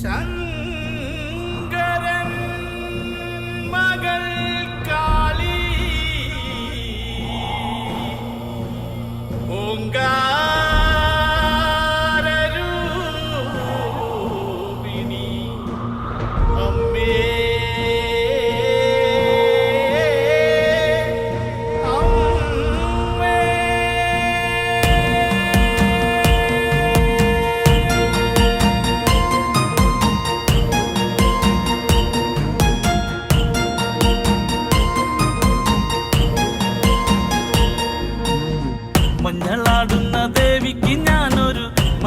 山啊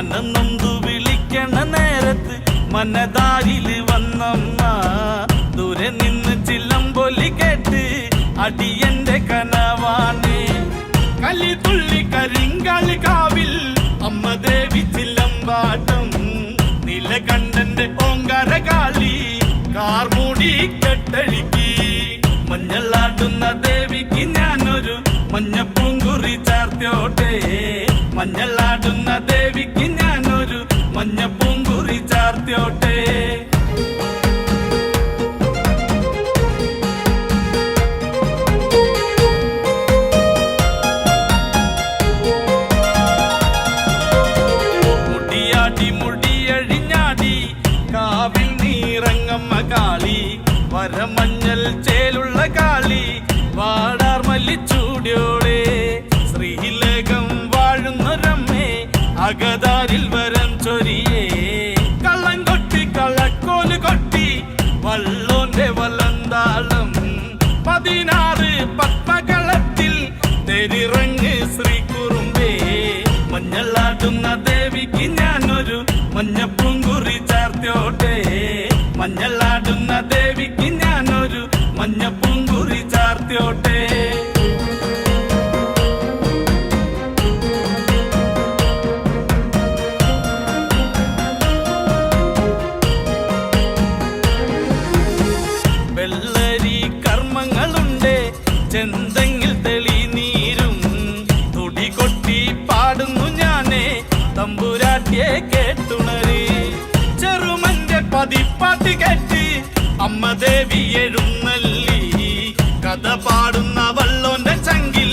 മനന്നൊന്തു വിളിക്കണ നേരത്ത് മനതാരിൽ വന്നമ്മ. ദൂരെ നിന്ന് ചില്ലമ്പൊലി കേട്ട് അടിയന്റെ കനവാണ്. കലി തുള്ളി കരിങ്കളി കാവിൽ അമ്മ ദേവി ചില്ലമ്പാട്ടം. നിലകണ്ഠന്റെ ഓങ്കാര കാളി കാർമൂടി കെട്ടഴുക്കി. മഞ്ഞളാട്ടുന്ന മഞ്ഞപ്പൂങ്കുറി ചാർത്തോട്ടെ. മഞ്ഞളാടുന്ന ദേവിക്ക് ഞാനൊരു മഞ്ഞപ്പൂങ്കുറി ചാർത്തോട്ടെ. മുടിയാടി മുടിയഴിഞ്ഞാടി കാവിൽ നീറങ്ങമ്മ കാളി. വരമഞ്ഞൽ ചേലുള്ള കാളി. അകതാരിൽ വരം ചൊരിയേ. കള്ളം കൊട്ടി കള്ളക്കോൽ കൊട്ടി വള്ളോന്റെ വലന്താളം. പതിനാറ് പത്മകളത്തിൽ തെരിറങ്ങ് ശ്രീ കുറുമ്പേ മഞ്ഞളാടുന്ന ദേവിക്ക് ഞാനൊരു മഞ്ഞപ്പൂങ്കുറി ചാർത്തോട്ടെ മഞ്ഞളാടുന്ന ദേവിക്ക് ഞാനൊരു മഞ്ഞപ്പൂങ്കുറി ചാർത്തിയോട്ടെ. ചെന്തെങ്കിൽ തെളി നീരും. തുടി കൊട്ടി പാടുന്നു ഞാനേ തമ്പുരാട്ടിയെ കേട്ടുണര്. ചെറുമന്റെ പതിപ്പാട്ട് കേട്ടി അമ്മ ദേവി എഴുന്നള്ളി. കഥ പാടുന്ന വള്ളോന്റെ ചങ്കിൽ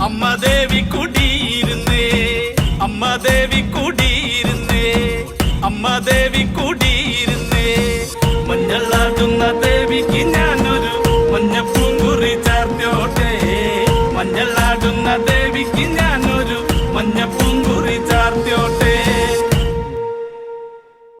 അമ്മ ദേവി കുടിയിരുന്നേ. അമ്മ ദേവി കുടിയിരുന്നേ. അമ്മ ദേവി കുടി We've.